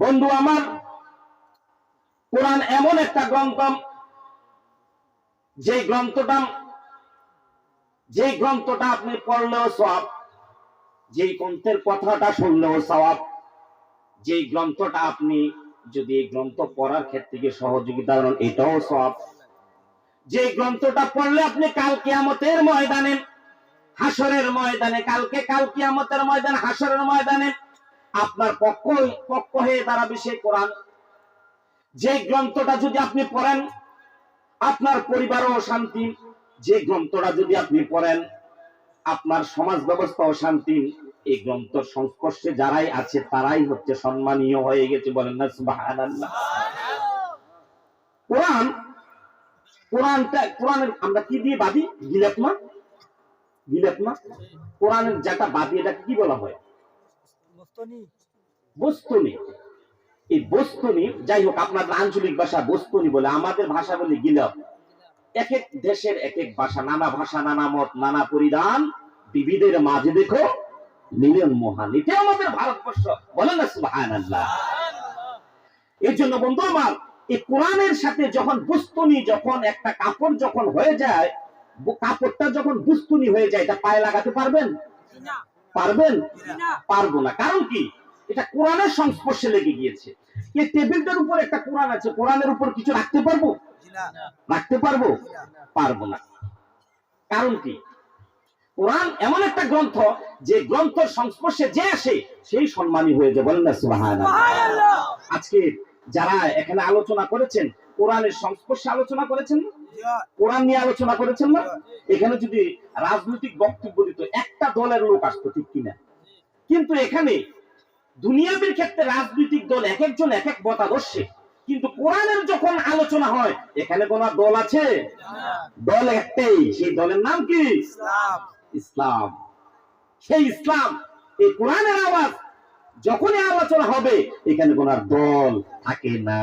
বন্ধু আমার, কোরআন এমন একটা গ্রন্থ যে গ্রন্থটা যে গ্রন্থটা আপনি পড়লেও সব যে গ্রন্থের কথাটা শুনলেও সওয়াব যে গ্রন্থটা আপনি যদি এই গ্রন্থ পড়ার ক্ষেত্রে সহযোগিতা করেন, এটাও সব যে গ্রন্থটা পড়লে আপনি কাল কিয়ামতের ময়দানে হাসরের ময়দানে, কালকে কাল কিয়ামতের ময়দানে হাসরের ময়দানে আপনার পক্ষ পক্ষ হয়ে দাঁড়াবে সেই কোরআন। যে গ্রন্থটা যদি আপনি পড়েন, আপনার পরিবারও শান্তি। যে গ্রন্থটা যদি আপনি পড়েন, আপনার সমাজ ব্যবস্থাও শান্তি। এই গ্রন্থ সংস্পর্শে যারাই আছে, তারাই হচ্ছে সম্মানীয় হয়ে গেছে বলেন না, সুবহানাল্লাহ। কোরআন, কোরআনটা, কোরআনের আমরা কি দিয়ে বাঁধি? গিলাপ না কোরআনের যেটা বাদি এটা কি বলা হয়? বস্তুনি? এই বস্তুনি যাই হোক আপনাদের আঞ্চলিক ভাষা বস্তুনি বলে আমাদের ভাষা বলে গিলাপ এক এক দেশের এক এক ভাষা নানা ভাষা নানা মত নানা পরিধান মাঝে দেখো মিলন মহান। এটা আমাদের ভারতবর্ষ। বলেন না এই জন্য বন্ধু আমার এই কোরআনের সাথে যখন বুস্তুনি যখন একটা কাপড় যখন হয়ে যায় কাপড়টা যখন বুস্তুনি হয়ে যায় এটা পায়ে লাগাতে পারবেন? পারবেন? পারব না। কারণ কি? এটা কোরআনের সংস্পর্শে লেগে গিয়েছে। এই টেবিলটার উপর একটা কোরআন আছে। কোরআনের উপর কিছু রাখতে পারব? রাখতে পারব? পারব না। কারণ কি? কোরআন এমন একটা গ্রন্থ যে গ্রন্থ সংস্পর্শে যে আসে সেই সম্মানী হয়ে যায়। বলেন না আজকে যারা এখানে আলোচনা করেছেন কোরআনের সংস্পর্শে আলোচনা করেছেন না? কোরআন নিয়ে আলোচনা করেছেন না? এখানে যদি রাজনৈতিক বক্তব্য দিত একটা দলের লোক আসতো ঠিক কিনা? কিন্তু এখানে দুনিয়াবির ক্ষেত্রে রাজনৈতিক দল এক একজন এক এক মতাদর্শে কিন্তু কোরআনের যখন আলোচনা হয় এখানে কোন দল আছে? দল একটাই সেই দলের নাম কি? ইসলাম। সেই ইসলাম এই কোরআনের আওয়াজ যখনই আলোচনা হবে এখানে কোন দল থাকে না।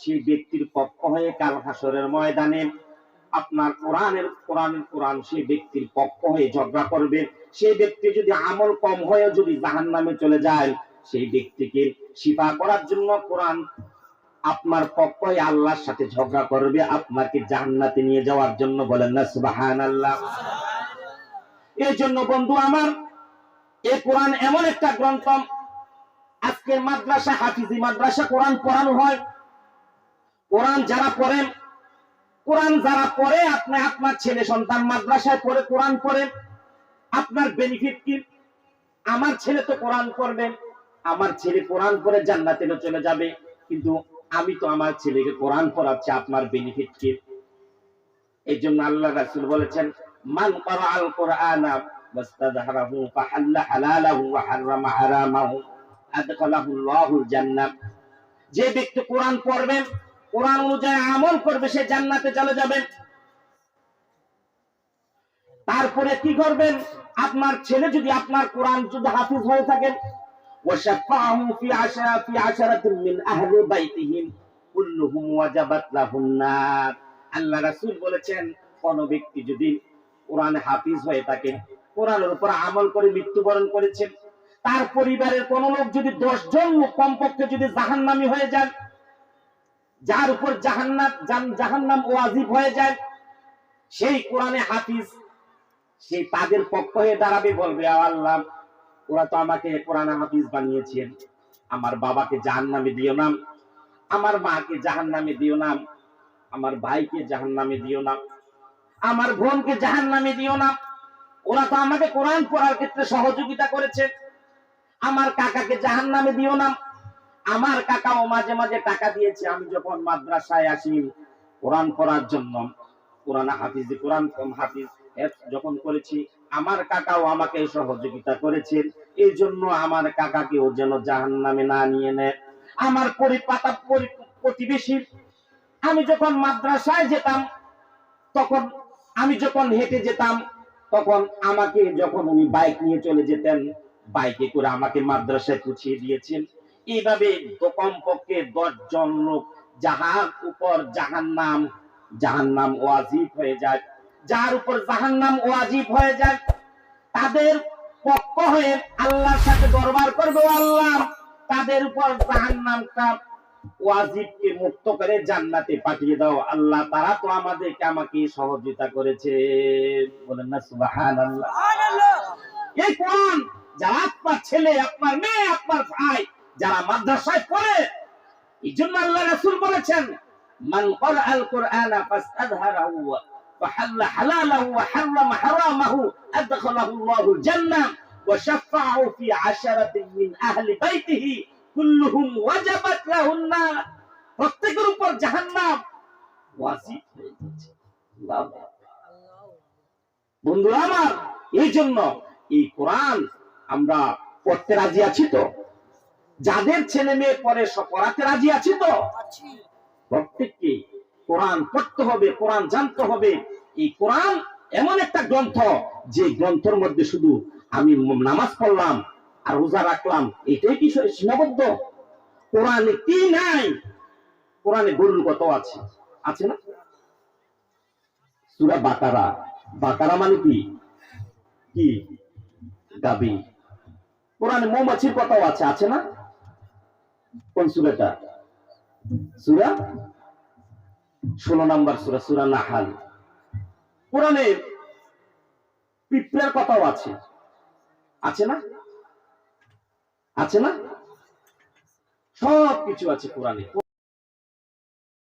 সেই ব্যক্তির পক্ষ হয়ে কাল হাসরের ময়দানে আপনার কোরআনের কোরআনের কোরআন সেই ব্যক্তির পক্ষ হয়ে ঝগড়া করবে। সেই ব্যক্তি যদি আমল কম হয়ে যদি জাহান নামে চলে যায়, সেই ব্যক্তিকে শিফা করার জন্য কোরআন আপনার পক্ষ হয়ে আল্লাহর সাথে ঝগড়া করবে, আপনাকে জান্নাতে নিয়ে যাওয়ার জন্য বলেন না সুবাহান আল্লাহ এই জন্য বন্ধু আমার, এ কোরআন এমন একটা গ্রন্থ, আজকের মাদ্রাসা, হাফিজি মাদ্রাসা কোরআন পড়ানো হয়। কোরআন যারা পড়েন কোরআন যারা পড়ে আপনি আপনার ছেলে সন্তান মাদ্রাসায় পড়ে কোরআন পড়ে আপনার বেনিফিট কি আমার ছেলে তো কোরআন পড়বে আমার ছেলে কোরআন পড়ে জান্নাতে চলে যাবে কিন্তু আমি তো আমার ছেলেকে কোরআন পড়াচ্ছি আপনার বেনিফিট কি এই জন্য আল্লাহ রাসূল বলেছেন মান করা আল কোরআন واستظهره فحل حلاله وحرم حرامه أدخله الله الجنة যে ব্যক্তি কোরআন পড়বেন কোরআন অনুযায়ী আমল করবে, সে জান্নাতে চলে যাবেন। তারপরে কি করবেন? আপনার ছেলে যদি আপনার কোরআন যদি হাফিজ হয়ে থাকেন আল্লাহ রাসুল বলেছেন, কোন ব্যক্তি যদি কোরআন হাফিজ হয়ে থাকেন কোরআনের উপর আমল করে মৃত্যুবরণ করেছেন, তার পরিবারের কোন লোক যদি দশজন কমপক্ষে যদি জাহান্নামি হয়ে যান যার উপর জাহান্নাত জাহান্নাম ওয়াজিব হয়ে যায়, সেই কোরআনে হাফিজ, সেই তাদের পক্ষ হয়ে দাঁড়াবে, বলবে, আল্লাহ, ওরা তো আমাকে কোরআনে হাফিজ বানিয়েছেন। আমার বাবাকে জাহান্নামে দিও না। আমার মাকে জাহান্নামে দিও নাম আমার ভাইকে জাহান্নামে দিও নাম আমার বোনকে জাহান্নামে দিও না। ওরা তো আমাকে কোরআন পড়ার ক্ষেত্রে সহযোগিতা করেছে। আমার কাকাকে জাহান্নামে দিও না। আমার কাকাও মাঝে মাঝে টাকা দিয়েছে, আমি যখন মাদ্রাসায় আসি, কোরআন পড়ার জন্য, কোরআন হাফিজ কোরআন হাফিজ যখন করেছি, আমার কাকাও আমাকে সহযোগিতা করেছেন এই জন্য আমার কাকাকেও যেন জাহান নামে না নিয়ে নেয়। আমার পরিপাতা পরি- প্রতিবেশী, আমি যখন মাদ্রাসায় যেতাম, তখন আমি যখন হেঁটে যেতাম, তখন আমাকে যখন উনি বাইক নিয়ে চলে যেতেন, বাইকে করে আমাকে মাদ্রাসায় পৌঁছিয়ে দিয়েছেন। এইভাবে কমপক্ষে দশ জন লোক যাহার উপর জাহান নাম জাহান নাম ওয়াজিব হয়ে যায়। যার উপর জাহান নাম ওয়াজিব হয়ে যায় তাদের পক্ষ হয়ে আল্লাহর সাথে দরবার করবে আল্লাহ। তাদের উপর জাহান নামটা ওয়াজিবকে মুক্ত করে জান্নাতে পাঠিয়ে দাও। আল্লাহ তারা তো আমাদেরকে আমাকে সহযোগিতা করেছে। বলেন না সুবহানাল্লাহ। এই কোরআন যারা আপনার ছেলে আপনার মেয়ে আপনার ভাই যারা মাদ্রাসায় পড়ে এই জন্য আল্লাহ রাসূল বলেছেন মান ক্বারা আল কুরআন ফাসতাদহারাহু فحل حلاله وحرم حرامه أدخله الله الجنة وشفعه في عشرة من أهل بيته كلهم وجبت له النار প্রত্যেকের উপর জাহান্নাম ওয়াজিব হয়ে গেছে আল্লাহু আকবার। বন্ধুরা আমার এই জন্য এই কোরআন আমরা পড়তে রাজি আছি তো যাদের ছেলে মেয়ে পরে পড়াতে রাজি আছি তো? প্রত্যেককে কোরআন পড়তে হবে কোরআন জানতে হবে। এই কোরআন এমন একটা গ্রন্থ যে গ্রন্থের মধ্যে শুধু আমি নামাজ পড়লাম আর রোজা রাখলাম এটাই কি সীমাবদ্ধ? কোরআনে কি নাই? কোরআনে গরুর কত আছে। আছে না? সুরা বাকারা। বাকারা মানে কি? কি? গাবি কোরআনে মৌমাছির কথাও আছে আছে না? কোন সুরাটা? সুরা? ষোলো নাম্বার সুরা সুরা নাহাল। কোরআনে পিঁপড়ার কথাও আছে। আছে না? আছে না? সব কিছু আছে কোরআনে।